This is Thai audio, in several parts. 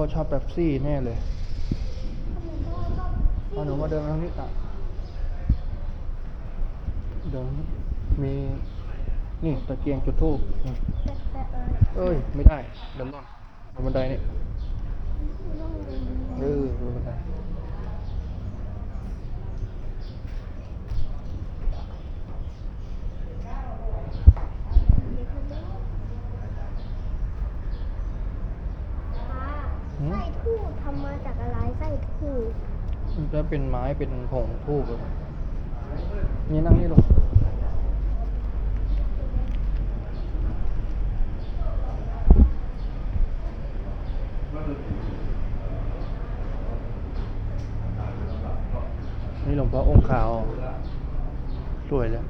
พ่อชอบแป๊บซี่แน่เลยพ่อชอบเอาหนูมาเดินทางนี้ตะเดินมีนี่ตะเกียงจุดทูบเอ้ย ไม่ได้เดินต้นบนบันไดนี่ยเออบนบันได ไส้ทูบทำมาจากอะไรไส้ทูบมันจะเป็นไม้เป็นผงทูบเลยนี่นั่งนี่ลงนี่หลวงพ่อองค์ขาว สวยเลย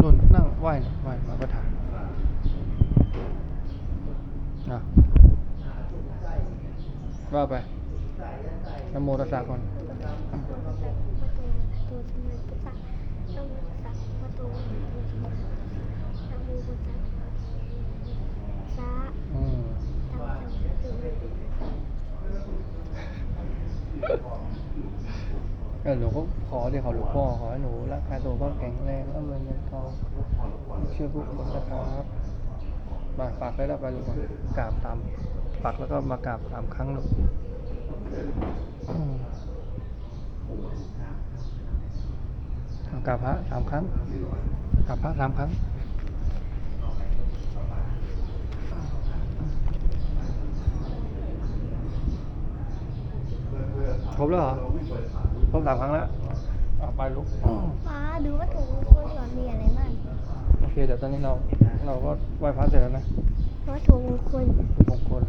นุ่นนั่งไหว้หน่อยไหว้มาประทานนะ ว่าไปนะโมตัสสะก่อนตัวสมัยพุทธะนโมตัสสะพระโตอะระหะโตสัมมาสัมพุทธัสสะอืมตังสัมพุทโธเออหนูก็ขอเดี๋ยวขอหลวงพ่อขอให้หนูร่างกายตัวก็แข็งแรงแล้วเงินเงินทองเชื่อผู้คนนะครับมาปักได้แล้วไปลูกมากราบตาม ปักแล้วก็มากราบสามครั้งลูกอืมเอากราบพระสามครั้งกราบพระสามครั้งครบแล้วเหรอครบสามครั้งแล้วเอาไปลุกฟ้าดูว่าถูกมงคลก่อนมีอะไรบ้างโอเคเดี๋ยวตอนนี้เราเราก็ไหว้พระเสร็จแล้วนะวัตถุมงคลมงคล